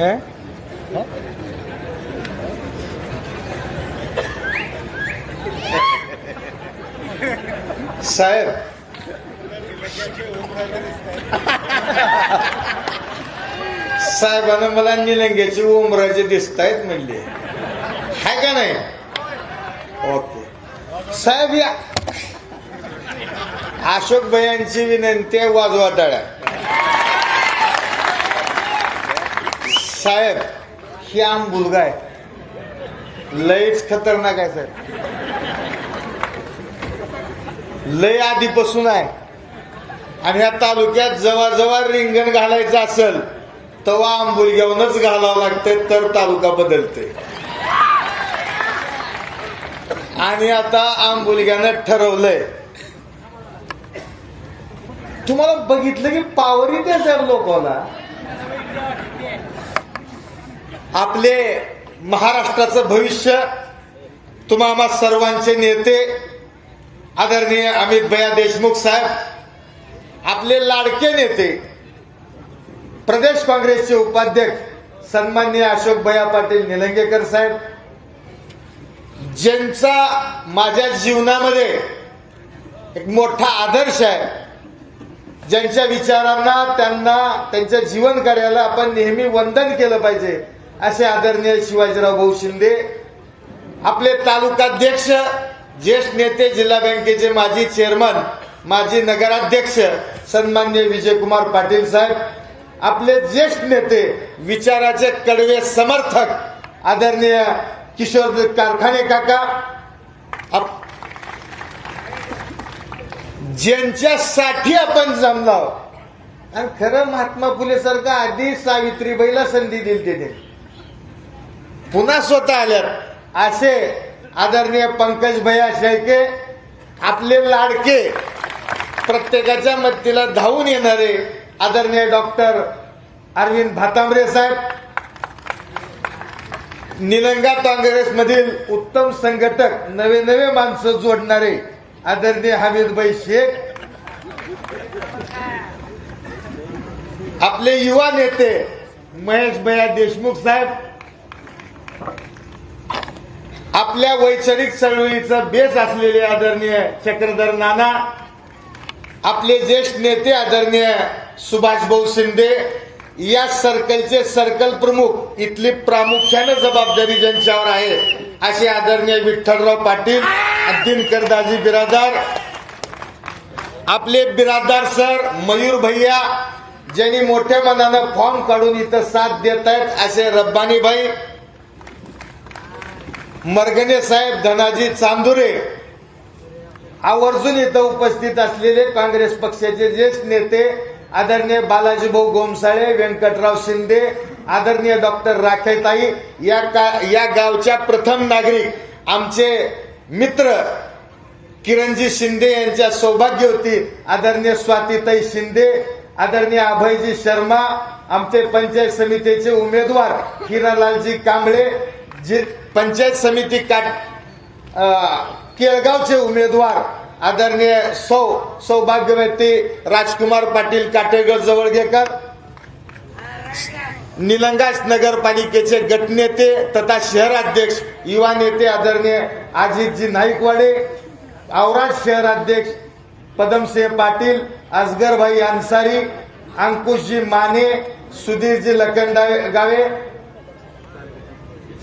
हे? साहेब. साहेबांना मला निलंग्याची उमराचे दिसत आहेत म्हणले. हाय का नाही? ओके. साहेब या अशोक भयांची विनंती आहे वाजवा टाळ्या. साहेब ही आम मुलगा आहे. लयच खतरनाक आहे साहेब. लय आधीपासून आहे. आणि ह्या तालुक्यात जवळजवळ रिंगण घालायचं असेल तवा आंबोली घेऊनच घालावं लागतंय तर तालुका बदलते आणि आता आंबोलग्यानं ठरवलंय. तुम्हाला बघितलं की पावरी येते सर लोकांना. आपले महाराष्ट्राचं भविष्य तुम्हा सर्वांचे नेते आदरणीय अमित भया देशमुख साहेब आपले लाडके नेते प्रदेश काँग्रेसचे उपाध्यक्ष सन्मान्य अशोक भया पाटील निलंगेकर साहेब ज्यांचा माझ्या जीवनामध्ये एक मोठा आदर्श आहे ज्यांच्या विचारांना त्यांना त्यांच्या जीवन कार्याला आपण नेहमी वंदन केलं पाहिजे असे आदरणीय शिवाजीराव भाऊ शिंदे आपले तालुकाध्यक्ष ज्येष्ठ नेते जिल्हा बँकेचे माजी चेअरमन माजी नगराध्यक्ष सन्मान्य विजयकुमार पाटील साहेब आपले ज्येष्ठ नेते विचाराचे कडवे समर्थक आदरणीय किशोर कारखाने काका आप- ज्यांच्यासाठी आपण जमलो आणि खरं महात्मा फुले सारखं आधी सावित्रीबाईला संधी दिली तिथे पुन्हा स्वतः आल्यात. असे आदरणीय पंकज भैया शेळके आपले लाडके प्रत्येकाच्या मदतीला धावून येणारे आदरणीय डॉक्टर अरविंद भातांबरे साहेब. निलंगा काँग्रेसमधील उत्तम संघटक नवे नवे माणसं जोडणारे आदरणीय हमीदभाई शेख. आपले युवा नेते महेश भैया देशमुख साहेब. आपल्या वैचारिक चळवळीचा बेस असलेले आदरणीय चक्रधर नाना आपले ज्येष्ठ नेते आदरणीय सुभाषभाऊ शिंदे या सर्कलचे सर्कल प्रमुख इथली प्रामुख्यानं जबाबदारी ज्यांच्यावर आहे असे आदरणीय विठ्ठलराव पाटील दिनकर दाजी बिरादार आपले बिरादार सर मयूर भैया ज्यांनी मोठ्या मनानं फॉर्म काढून इथं साथ देत आहेत असे रब्बानी भाई मरगणे साहेब धनाजी चांदुरे. आवर्जून इथं उपस्थित असलेले काँग्रेस पक्षाचे ज्येष्ठ नेते आदरणीय बालाजी भाऊ गोमसाळे व्यंकटराव शिंदे आदरणीय डॉक्टर राखेताई या का या गावच्या प्रथम नागरिक आमचे मित्र किरणजी शिंदे यांच्या सौभाग्य होती आदरणीय स्वातीताई शिंदे आदरणीय अभयजी शर्मा आमचे पंचायत समितीचे उमेदवार हिरालालजी कांबळे जे पंचायत समिती काट केळगावचे उमेदवार आदरणीय सौ सौभाग्यवती राजकुमार पाटील काटेगड जवळगेकर निलंगास नगरपालिकेचे गटनेते तथा शहराध्यक्ष युवा नेते आदरणीय अजितजी नाईकवाडे औराद शहराध्यक्ष पदमसिंह पाटील असगरभाई अन्सारी अंकुशजी माने सुधीरजी लखनडावे गावे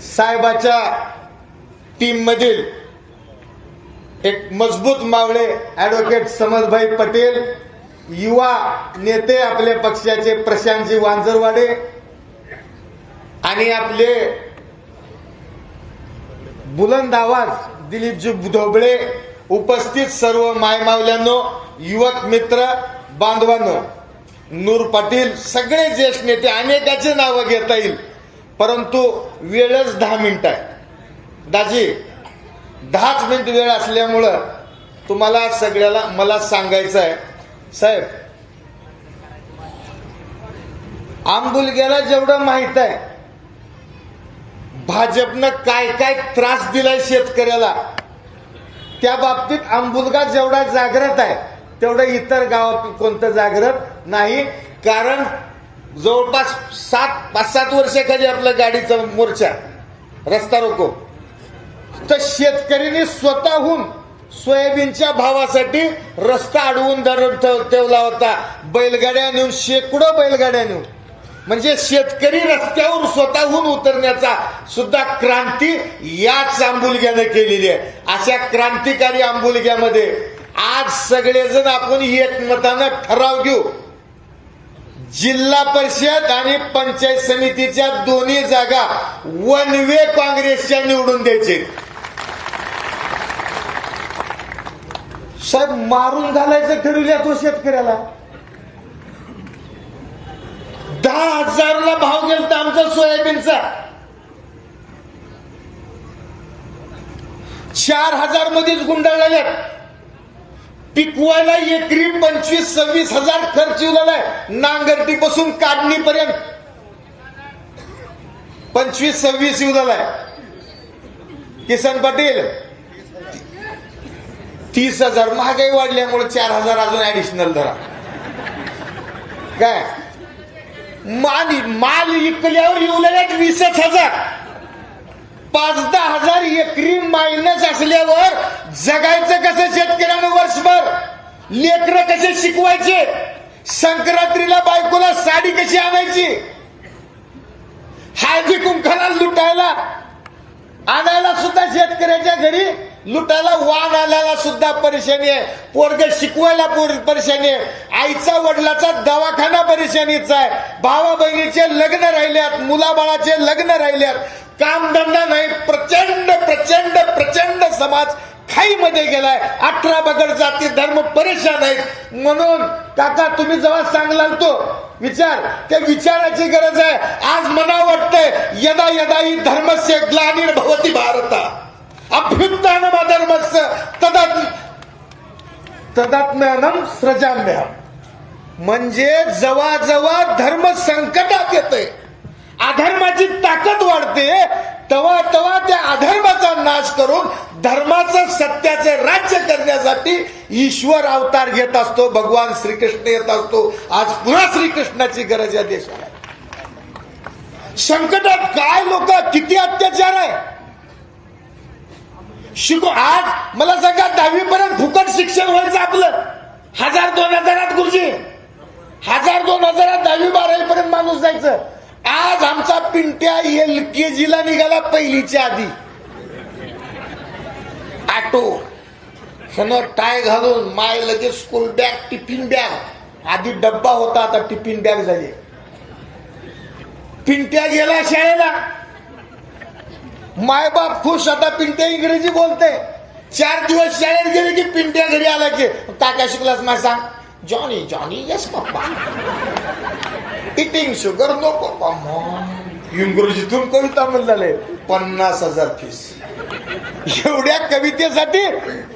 साहेबाच्या टीम मधील एक मजबूत मावळे ऍडव्होकेट समजभाई पटेल युवा नेते आपले पक्षाचे प्रशांतजी वांजरवाडे आणि आपले बुलंद आवाज दिलीपजी धोबळे उपस्थित सर्व मायमावल्यांनो युवक मित्र बांधवांनो नूर पाटील सगळे ज्येष्ठ नेते अनेकाचे नावं घेता येईल. परंतु वेळच दहा मिनिटं आहे. दाजी दहाच मिनिट वेळ असल्यामुळं तुम्हाला सगळ्याला मला सांगायचं आहे. साहेब आंबुलग्याला जेवढं माहीत आहे भाजपनं काय काय त्रास दिलाय शेतकऱ्याला त्या बाबतीत आंबुलगा जेवढा जागृत आहे तेवढं इतर गावात कोणतं जागृत नाही. कारण जवळपास सात पाच सात वर्षाखाली आपलं गाडीचा मोर्चा रस्ता रोको. तर शेतकरीने स्वतःहून सोयाबीनच्या भावासाठी रस्ता अडवून धरून ठेव- ठेवला होता. बैलगाड्या नेऊन शेकडो बैलगाड्या नेऊन. म्हणजे शेतकरी रस्त्यावर स्वतःहून उतरण्याचा सुद्धा क्रांती याच आंबुलग्यानं केलेली आहे. अशा क्रांतिकारी आंबुलग्यामध्ये आज सगळेजण आपण एकमतानं ठराव घेऊ. जिल्हा परिषद आणि पंचायत समितीच्या दोन्ही जागा वन वे काँग्रेसच्या निवडून द्यायचे साहेब मारून घालायचं ठरवल्या तो शेतकऱ्याला. दहा हजारला भाव गेलता आमचा सोयाबीनचा. चार हजार मध्येच गुंडाळलेल्या पिकवायला एकरी पंचवीस सव्वीस हजार खर्च झालाय नांगरटी पासून काढणीपर्यंत. पंचवीस सव्वीस येऊ झालाय. किसन पाटील तीस हजार महागाई वाढल्यामुळे चार हजार अजून ऍडिशनल धरा. काय? माल माल इकल्यावर येऊ लागल्यात वीसच हजार. पाच दहा हजार एकरी मायनस असल्यावर जगायचं कसं शेतकऱ्यानं वर्षभर? लेकरं कसे शिकवायचे? संक्रांतीला बायकोला साडी कशी आणायची? हळदी कुंखाला लुटायला आणायला सुद्धा शेतकऱ्याच्या घरी लुटायला वाण आल्याला सुद्धा परेशानी आहे. पोरग शिकवायला पोर परेशानी आहे. आईचा वडिलाचा दवाखाना परेशानीचा आहे. भावा बहिणीचे लग्न राहिल्यात मुलाबाळाचे लग्न राहिल्यात. कामधंदा नाही प्रचंड प्रचंड प्रचंड समाज खाईमध्ये गेलाय. अठरा बगड जाती धर्म परेशान आहेत. म्हणून काका तुम्ही जेव्हा सांगलाल तो विचार त्या विचाराची गरज आहे. आज मला वाटतंय यदा यदा ही धर्मस्य ग्लानिर्भवती भारत. अभ्युत्थान धर्मस्य तदात तदात्म्यानम सृजाम्यहम म्हणजे जवाजवा धर्म संकटात येतंय. अधर्माची ताकद वाढते तवा तवा त्या अधर्माचा नाश करून धर्माचं सत्याचे राज्य करण्यासाठी ईश्वर अवतार घेत असतो भगवान श्रीकृष्ण येत असतो. आज पुन्हा श्रीकृष्णाची गरज या देशाला संकटात काय लोक किती अत्याचार आहे? शिकू आज मला सांगा दहावी पर्यंत फुकट शिक्षण व्हायचं आपलं. हजार दोन हजारात गुरुजी. हजार दोन हजारात दहावी बारावी पर्यंत माणूस जायचं. आज आमचा पिंट्या एल के जीला निघाला पहिलीच्या आधी. ऑटो. ह्यानं टाय घालून माय लगेच स्कूल बॅग टिफिन बॅग आधी डब्बा होता आता टिफिन बॅग झाली. पिंट्या गेला शाळेला. मायबाप खुश आता पिंट्या इंग्रजी बोलते. चार दिवस शाळेत गेले की पिंट्या घरी आला की काका शिकलास मला सांग. Johnny Johnny yes papa eating sugar नको इंग्रजीतून इंग्रजीतून कविता म्हणले पन्नास हजार फीस एवढ्या कवितेसाठी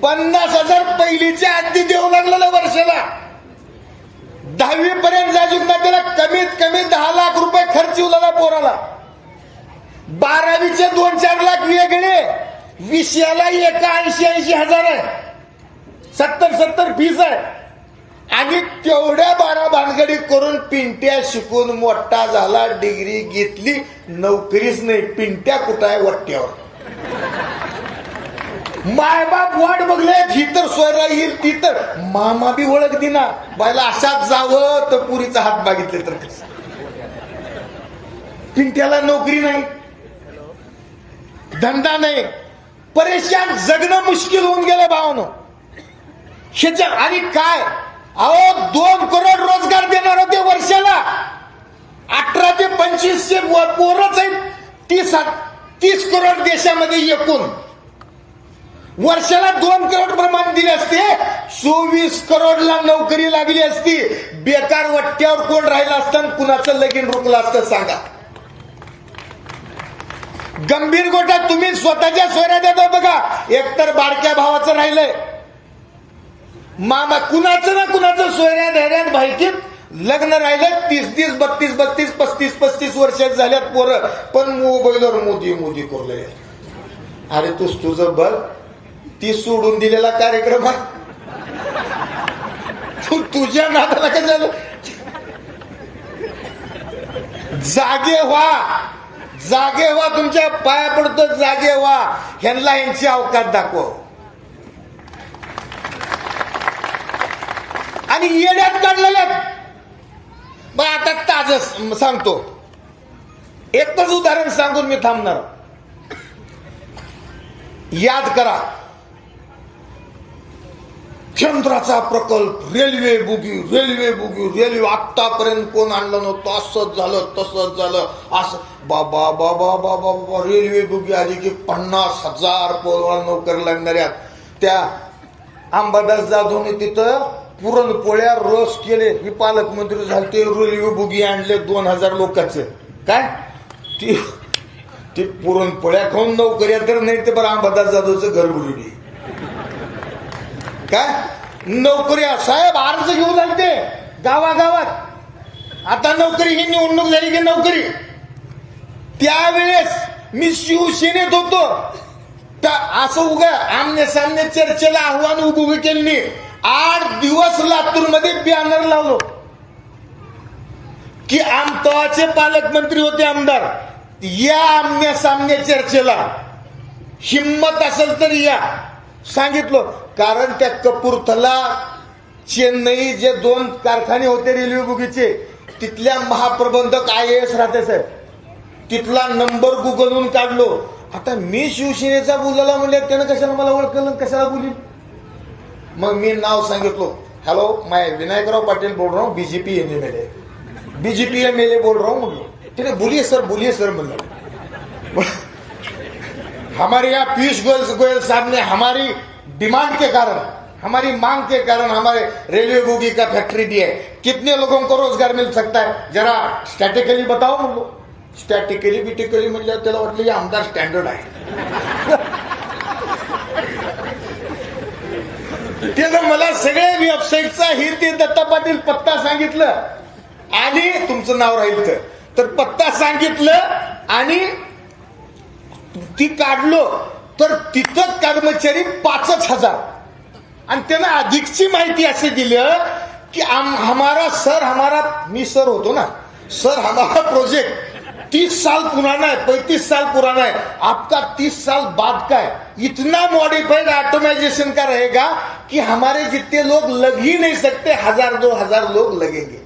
पन्नास हजार पहिलीच्या आधी देऊ लागलेलं वर्षाला दहावी पर्यंत ना त्याला कमीत कमी दहा लाख रुपये खर्च येऊ लागला पोराला. बारावीचे दोन चार लाख वेगळे विषयाला एका ऐंशी ऐंशी हजार आहे. सत्तर सत्तर फीस आहे. आणि तेवढ्या बारा भानगडी करून पिंट्या शिकून मोठा झाला डिग्री घेतली नोकरीच नाही. पिंट्या कुठं आहे वट्ट्यावर? मायबाप वाट बघले ही तर सोयरा येईल ती तर. मामा बी ओळख दिना बायला अशाच जावं तर पुरीचा हात मागितले तर पिंट्याला नोकरी नाही. धंदा नाही. परेशान जगणं मुश्किल होऊन गेलं भावानं. ह्याच्या आणि काय? अहो दोन करोड रोजगार देणार होते वर्षाला. अठरा ते पंचवीसचे पोरच आहेत. तीस तीस करोड देशामध्ये एकूण. वर्षाला दोन करोड प्रमाण दिले असते. चोवीस करोडला नोकरी लागली असती. बेकार वट्ट्यावर कोण राहिलं असतं कुणाचं लगीन रोखलं असतं सांगा. गंभीर गोटा तुम्ही स्वतःच्या सोयऱ्या देतो बघा. एकतर बारक्या भावाचं राहिलंय. मामा कुणाचं ना कुणाचं सोयऱ्या धैर्यात भाईकीत लग्न राहिलं तीस तीस बत्तीस बत्तीस पस्तीस पस्तीस वर्षात झाल्यात पोरं. पण मोबाईलवर मोदी मोदी कोरले. अरे तूच तुझं बघ ती सोडून दिलेला कार्यक्रम तू तुझ्या नादाला काय झालं जागे व्हा. जागे व्हा तुमच्या पाया पडतो जागे व्हा. ह्यांना यांची अवकाश दाखव. आणि येड्यात काढलेल्या बा आता ताज सांगतो. एकच उदाहरण सांगून मी थांबणार. याद करा. केंद्राचा प्रकल्प railway bogie railway bogie railway आतापर्यंत कोण आणलं नव्हतं? असंच झालं तसंच झालं. असं बाबा बाबा बाबा बाबा रेल्वे बुगी आली की पन्नास हजार पोरवा नोकरी लागणाऱ्या त्या अंबादास जाधवने तिथं पुरणपोळ्या रोज केले. मी पालकमंत्री झाले ते रेल्वे बुगी आणले दोन हजार लोकांचं. काय? ती ते पुरणपोळ्या खाऊन नोकऱ्या तर नाही ते बरं अंबादास जाधवचं घर बुडली काय? नोकऱ्या साहेब अर्ज घेऊन आले ते. गावागावात. आता नोकरी ही निवडणूक झाली की नोकरी? त्यावेळेस मी शिवसेनेत होतो. तर असं उगा आमने सामने चर्चेला आव्हान उभं केली आठ दिवस लातूरमध्ये बॅनर लावलो. की आमतवाचे पालकमंत्री होते आमदार. या आमने सामने चर्चेला हिंमत असेल तर या. सांगितलं. कारण त्या कपूरथला चेन्नई जे दोन कारखाने होते रेल्वे बुगीचे तिथल्या महाप्रबंधक आय एस राहते साहेब. तिथला नंबर गुगलहून काढलो. आता मी शिवसेनेचा बोलायला म्हणजे त्यानं कशाला मला ओळखलं कशाला बोलील? मग मी नाव सांगितलो. हॅलो मैं विनायकराव पाटील बोल रहा हूँ BJP M L A BJP M L A बोल रहा हूँ म्हणलो. तिने बोलिए सर बोलिए सर म्हणलं. हमारे यहाँ पीयूष गोयल गोयल साहब ने हमारी डिमांड के कारण, हमारी मांग के कारण हमारे रेलवे बोगी का फैक्ट्री दी है। कितने लोगों को रोज़गार मिल सकता है? जरा स्टॅटिकली बताओ मुझे स्टॅटिकली बिटिकली म्हणलं, त्याला वाटलं हे आमदार स्टँडर्ड आहे. त्यानं मला सगळ्या वेबसाईटचा ही ते दत्ता पाटील पत्ता सांगितलं आणि तुमचं नाव राहील तर. तर पत्ता सांगितलं आणि ती काढलो तर तिथं कर्मचारी पाचच हजार. आणि त्यानं अधिकची माहिती असे दिलं की आम हमारा सर हमारा मी सर होतो ना सर हमारा प्रोजेक्ट तीस साल पुराना है पैंतीस साल पुराना है आपका तीस साल बाद का है? इतना मॉडिफाइड ऑटोमाइजेशन का रहेगा कि हमारे जितने लोग लग ही नहीं सकते हजार दो हजार लोग लगेंगे।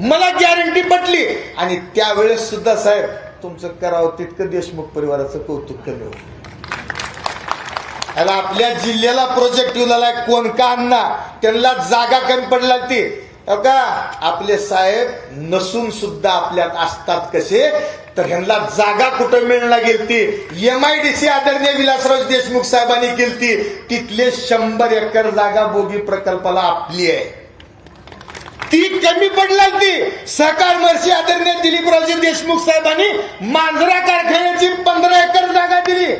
मला गॅरंटी पटली. आणि त्यावेळेस सुद्धा साहेब तुमचं करावं तितकं देशमुख परिवाराचं कौतुक कमी होतं. आपल्या जिल्ह्याला प्रोजेक्ट आलाय कोण का आणणार? त्यांना जागा कमी पडला ती. हो का? आपले साहेब नसून सुद्धा आपल्यात असतात कसे? तर ह्यांना जागा कुठं मिळणार गेलती? एम आय डी सी आदरणीय विलासराव देशमुख साहेबांनी केलती तिथले शंभर एकर जागा बोगी प्रकल्पाला आपली आहे. ती कमी पडला ती सहकार महर्षी आदरणीय दिलीपरावजी देशमुख साहेबांनी मांजरा कारखान्याची पंधरा एकर जागा दिली.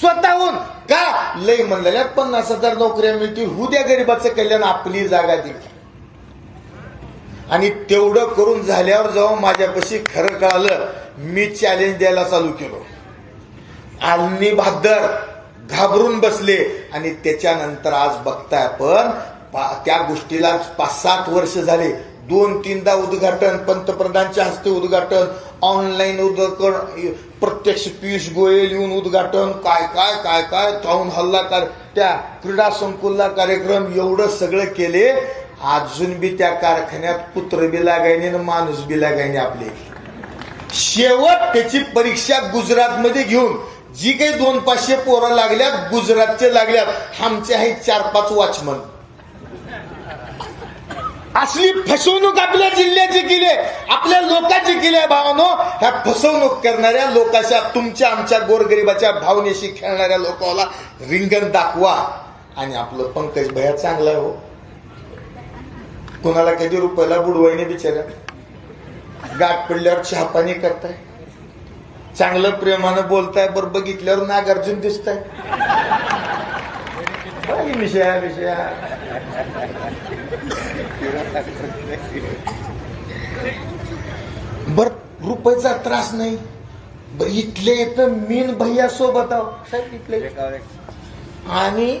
स्वतःहून. का? लय म्हणलेल्या पन्नास हजार नोकऱ्या मिळतील. उद्या द्या गरीबाचं कल्याण आपली जागा दिली. आणि तेवढं करून झाल्यावर जेव्हा माझ्यापाशी खरं कळालं मी चॅलेंज द्यायला चालू केलो. आलनी भादर घाबरून बसले आणि त्याच्यानंतर आज बघताय आपण त्या गोष्टीला पाच सात वर्ष झाले. दोन तीनदा उद्घाटन पंतप्रधानच्या हस्ते उद्घाटन ऑनलाईन उद्घाटन प्रत्यक्ष पियुष गोयल येऊन उद्घाटन काय काय काय काय टाऊन हल्ला कार त्या क्रीडा संकुलला कार्यक्रम एवढं सगळं केले अजून बी त्या कारखान्यात पुत्र बी लागायने आणि माणूस बी लागायने आपले. शेवट त्याची परीक्षा गुजरातमध्ये घेऊन जी काही दोन पाचशे पोरं लागल्यात गुजरातचे लागल्यात आमचे आहे चार पाच वॉचमन. असली फसवणूक आपल्या जिल्ह्याची केली आपल्या लोकांची केली आहे भावानो. ह्या फसवणूक करणाऱ्या लोकांच्या तुमच्या आमच्या गोरगरिबाच्या भावनेशी खेळणाऱ्या लोकांना रिंगण दाखवा. आणि आपलं पंकज भया चांगला आहे हो. कोणाला कधी रुपयाला बुडवायने बिचारा. गाठ पडल्यावर चहापाणी करताय. चांगलं प्रेमानं बोलताय बरं बघितल्यावर नागार्जुन दिसताय. विषया विषया बर रुपयाचा त्रास नाही. बर इथले येतं मीन भैया सोबत आहो. साहेब इथले. आणि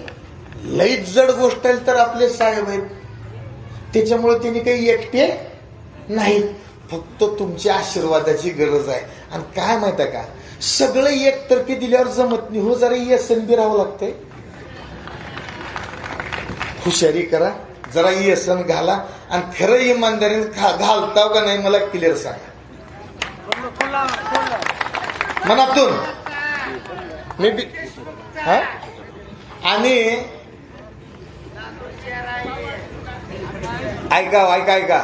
लईच जड गोष्ट आहे तर आपले साहेब आहेत. त्याच्यामुळे त्यांनी काही एकटे नाहीत. फक्त तुमच्या आशीर्वादाची गरज आहे. आणि काय माहीत आहे का? सगळं एकतर्फी दिल्यावर जमत नाही. हो जरा येसन बी राहावं लागतंय. हुशारी करा. जरा येसन घाला. आणि खरं इमानदारीने घा- घालताव का नाही मला क्लिअर सांगा. मनातून. मी बी हा? आणि ऐका ऐका ऐका.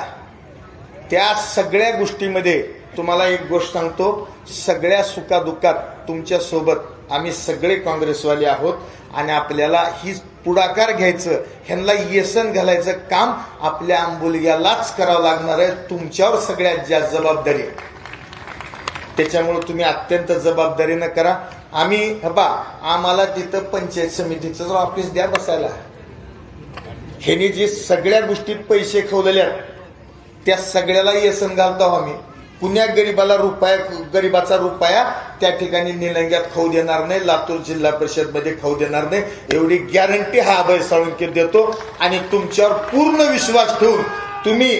त्या सगळ्या गोष्टीमध्ये तुम्हाला एक गोष्ट सांगतो. सगळ्या सुखादुःखात तुमच्यासोबत आम्ही सगळे काँग्रेसवाले आहोत आणि आपल्याला ही पुढाकार घ्यायचं ह्यांना येसन घालायचं काम आपल्या आंबोलग्यालाच करावं लागणार आहे तुमच्यावर सगळ्यात जास्त जबाबदारी आहे. त्याच्यामुळे तुम्ही अत्यंत जबाबदारीनं करा. आम्ही हे बा आम्हाला तिथं पंचायत समितीचं ऑफिस द्या बसायला. ह्यांनी जे सगळ्या गोष्टीत पैसे खवलेल्या आहेत त्या सगळ्याला येसन घालतो आम्ही. पुण्या गरीबाला रुपया गरीबाचा रुपया त्या ठिकाणी निलंग्यात खाऊ देणार नाही लातूर जिल्हा परिषदमध्ये खाऊ देणार नाही. एवढी गॅरंटी हा अभय साळुंके देतो आणि तुमच्यावर पूर्ण विश्वास ठेवून तुम्ही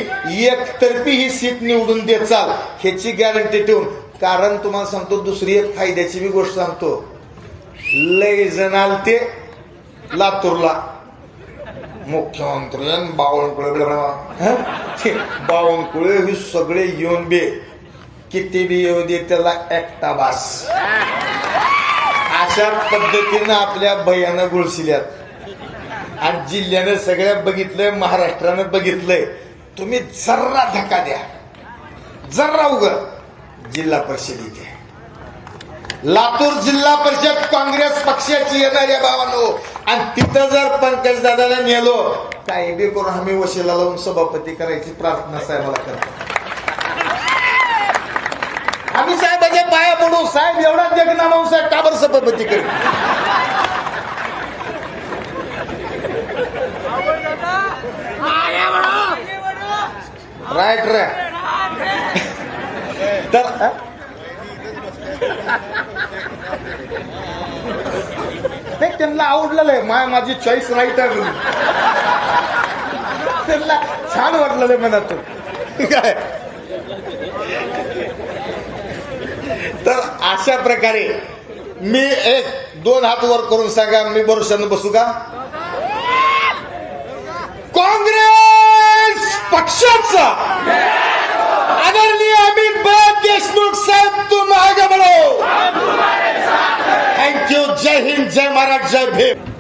एकतर्फी ही सीट निवडून देचाल ह्याची गॅरंटी ठेवून. कारण तुम्हाला सांगतो दुसरी एक फायद्याची मी गोष्ट सांगतो. लय जणाल ते लातूरला. मुख्यमंत्री बावनकुळे हं? बावनकुळे हे सगळे येऊन बे. किती बी येऊ दे त्याला एकटा बास. अशा पद्धतीनं आपल्या भयानं गुळशिल्यात. आणि जिल्ह्यानं सगळ्या बघितलंय महाराष्ट्रानं बघितलंय. तुम्ही जर्रा धक्का द्या. जर्रा उघड. जिल्हा परिषद इथे लातूर जिल्हा परिषद काँग्रेस पक्षाची येणाऱ्या भावानो. आणि तिथं जर पंकज दादाला नेलो काही बी करून आम्ही वशिला लावून सभापती करायची प्रार्थना साहेबाला करतो. आम्ही साहेबाच्या पाया पडू. साहेब एवढा जगनामा साहेब काबर सभापती करू? राईट राय तर नाही त्यांना आवडलेलं आहे. माय माझी चॉईस राईट आहे त्यांना छान वाटलेलं आहे मनातून काय तर अशा प्रकारे मी एक दोन हात वर करून सांगा मी भरोशानं बसू का? काँग्रेस पक्षाचा! देशमुख साहेब तुम आगे बढ़ो। थँक्यू जय हिंद जय महाराज जय भीम।